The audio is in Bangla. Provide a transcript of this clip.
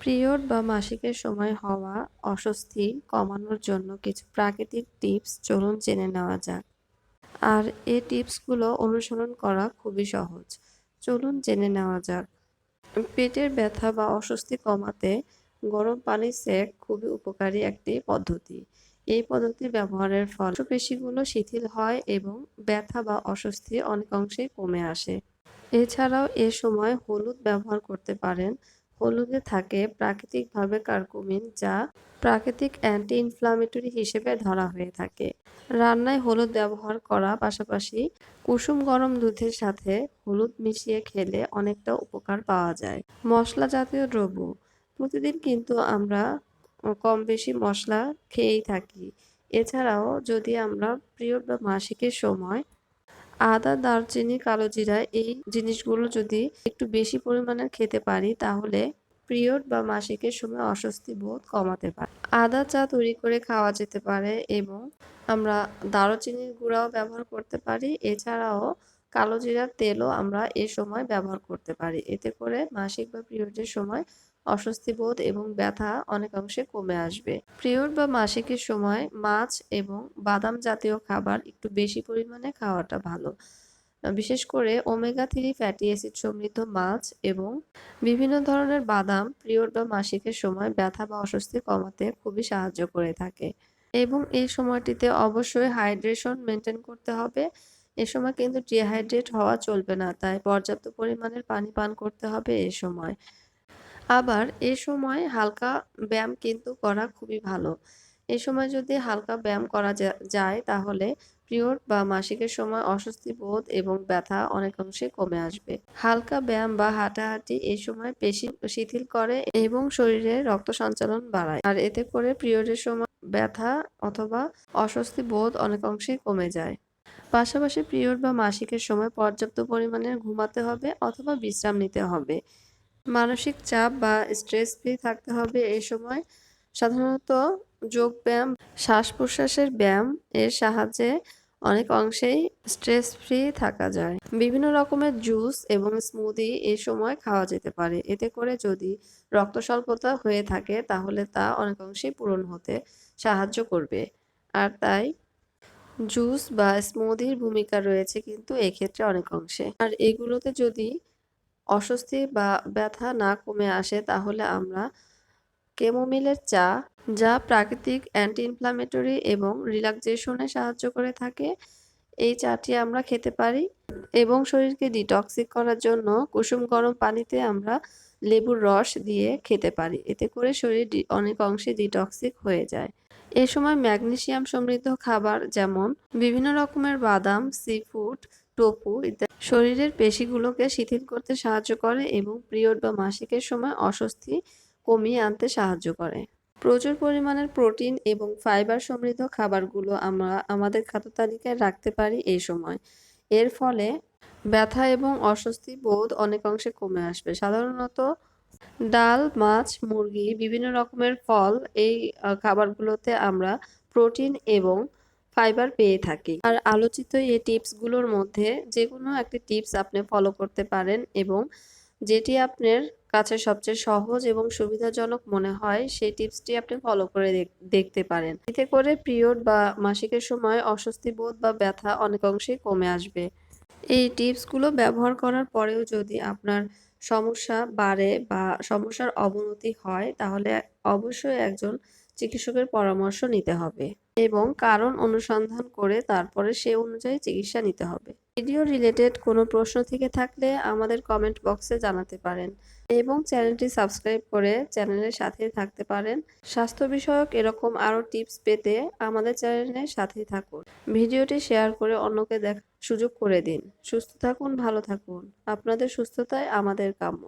পিরিয়ড বা মাসিকের সময় হওয়া অস্বস্তি কমানোর জন্য কিছু প্রাকৃতিক টিপস চলুন জেনে নেওয়া যাক। আর এই টিপসগুলো অনুসরণ করা খুবই সহজ। চলুন জেনে নেওয়া যাক। পেটের ব্যথা বা অস্বস্তি কমাতে গরম পানি সেক খুবই উপকারী একটি পদ্ধতি। এই পদ্ধতি ব্যবহারের ফলে পেশিগুলো শিথিল হয় এবং ব্যথা বা অস্বস্তি অনেকাংশেই কমে আসে। এছাড়াও এ সময় হলুদ ব্যবহার করতে পারেন হলুদে থাকে প্রাকৃতিকভাবে কার্কুমিন, যা প্রাকৃতিক অ্যান্টি ইনফ্লামেটরি হিসেবে ধরা হয়ে থাকে। রান্নায় হলুদ ব্যবহার করা, পাশাপাশি কুসুম গরম দুধের সাথে হলুদ মিশিয়ে খেলে অনেকটা উপকার পাওয়া যায়। মশলা জাতীয় দ্রব্য। প্রতিদিন কিন্তু আমরা কম বেশি মশলা খেয়েই থাকি। এছাড়াও যদি আমরা পিরিয়ড বা মাসিকের সময় আদা, দারচিনি, কালো জিরা এই জিনিসগুলো যদি একটু বেশি পরিমাণে খেতে পারি, তাহলে পিরিয়ড বা মাসিকের সময় অস্বস্তি বোধ কমাতে পারে। আদা চা তৈরি করে খাওয়া যেতে পারে এবং আমরা দারুচিনির গুঁড়াও ব্যবহার করতে পারি। এছাড়াও কালো জিরার তেলও আমরা এ সময় ব্যবহার করতে পারি। এতে করে মাসিক বা পিরিয়ডের সময় অস্বস্তি বোধ এবং ব্যথা অনেকাংশে কমে আসবে। পিরিয়ড বা মাসিকের সময় মাছ এবং বাদাম জাতীয় খাবার একটু বেশি পরিমাণে খাওয়াটা ভালো। বিশেষ করে ওমেগা থ্রি ফ্যাটি অ্যাসিড সমৃদ্ধ মাছ এবং বিভিন্ন ধরনের বাদাম পিরিয়ড বা মাসিকের সময় ব্যথা বা অস্বস্তি কমাতে খুবই সাহায্য করে থাকে। এবং এই সময়টিতে অবশ্যই হাইড্রেশন মেনটেন করতে হবে। এ সময় কিন্তু ডিহাইড্রেট হওয়া চলবে না, তাই পর্যাপ্ত পরিমাণের পানি পান করতে হবে এ সময়। আবার এ সময় হালকা ব্যায়াম কিন্তু করা খুবই ভালো। এ সময় যদি হালকা ব্যায়াম করা যায়, তাহলে পিরিয়ড বা মাসিকের সময় অস্বস্তি বোধ এবং ব্যথা অনেকাংশে কমে আসবে। হালকা ব্যায়াম বা হাঁটাহাঁটি এই সময় পেশি শিথিল করে এবং শরীরে রক্ত সঞ্চালন বাড়ায়। আর এতে করে পিরিয়ডের সময় ব্যথা অথবা অস্বস্তি বোধ অনেকাংশে কমে যায়। পাশাপাশি পিরিয়ড বা মাসিকের সময় পর্যাপ্ত পরিমাণে ঘুমাতে হবে অথবা বিশ্রাম নিতে হবে। মানসিক চাপ বা স্ট্রেস ফ্রি থাকতে হবে এই সময়। সাধারণত যোগ ব্যায়াম, শ্বাস প্রশ্বাসের ব্যায়াম এর সাহায্যে অনেক অংশেই স্ট্রেস ফ্রি থাকা যায়। বিভিন্ন রকমের জুস এবং স্মুদি এই সময় খাওয়া যেতে পারে। এতে করে যদি রক্ত স্বল্পতা হয়ে থাকে তাহলে তা অনেক অংশেই পূরণ হতে সাহায্য করবে। আর তাই জুস বা স্মুদির ভূমিকা রয়েছে কিন্তু এক্ষেত্রে অনেক অংশে। আর এগুলোতে যদি অস্বস্তি বা ব্যথা না কমে আসে, তাহলে আমরা কেমোমিলের চা, যা প্রাকৃতিক অ্যান্টি ইনফ্লামেটরি এবং রিল্যাক্সেশনে সাহায্য করে থাকে, এই চাটি আমরা খেতে পারি এবং শরীরকে ডিটক্সিক করার জন্য কুসুম গরম পানিতে আমরা লেবুর রস দিয়ে খেতে পারি। এতে করে শরীর অনেক অংশে ডিটক্সিক হয়ে যায়। এ সময় ম্যাগনেসিয়াম সমৃদ্ধ খাবার যেমন বিভিন্ন রকমের বাদাম সি ফুড টোপু ইত্যাদি শরীরের পেশিগুলোকে শিথিল করতে সাহায্য করে এবং পিরিয়ড বা মাসিকের সময় অস্বস্তি কমিয়ে আনতে সাহায্য করে। প্রচুর পরিমাণের প্রোটিন এবং ফাইবার সমৃদ্ধ খাবারগুলো আমরা আমাদের খাদ্য তালিকায় রাখতে পারি এই সময়। এর ফলে ব্যথা এবং অস্বস্তি বোধ অনেকাংশে কমে আসবে। সাধারণত ডাল, মাছ, মুরগি, বিভিন্ন রকমের ফল এই খাবারগুলোতে আমরা প্রোটিন এবং ফাইবার পেয়ে থাকি। আর আলোচিত এই টিপসগুলোর মধ্যে যে কোনো একটি টিপস আপনি ফলো করতে পারেন এবং যেটি আপনার কাছে সবচেয়ে সহজ এবং সুবিধাজনক মনে হয়, সেই টিপসটি আপনি ফলো করে দেখতে পারেন। এতে করে পিরিয়ড বা মাসিকের সময় অস্বস্তি বোধ বা ব্যথা অনেক কমে আসবে। এই টিপসগুলো ব্যবহার করার পরেও যদি আপনার সমস্যা বাড়ে বা সমস্যার অবনতি হয়, তাহলে অবশ্যই একজন চিকিৎসকের পরামর্শ নিতে হবে। এবং কারণ অনুসন্ধান করে তারপরে সে অনুযায়ী চিকিৎসা নিতে হবে। ভিডিও রিলেটেড কোনো প্রশ্ন থেকে থাকলে আমাদের কমেন্ট বক্সে জানাতে পারেন এবং চ্যানেলটি সাবস্ক্রাইব করে চ্যানেলের সাথে থাকতে পারেন। স্বাস্থ্য বিষয়ক এরকম আরও টিপস পেতে আমাদের চ্যানেলের সাথেই থাকুন। ভিডিওটি শেয়ার করে অন্যকে দেখার সুযোগ করে দিন। সুস্থ থাকুন, ভালো থাকুন। আপনাদের সুস্থতায় আমাদের কাম্য।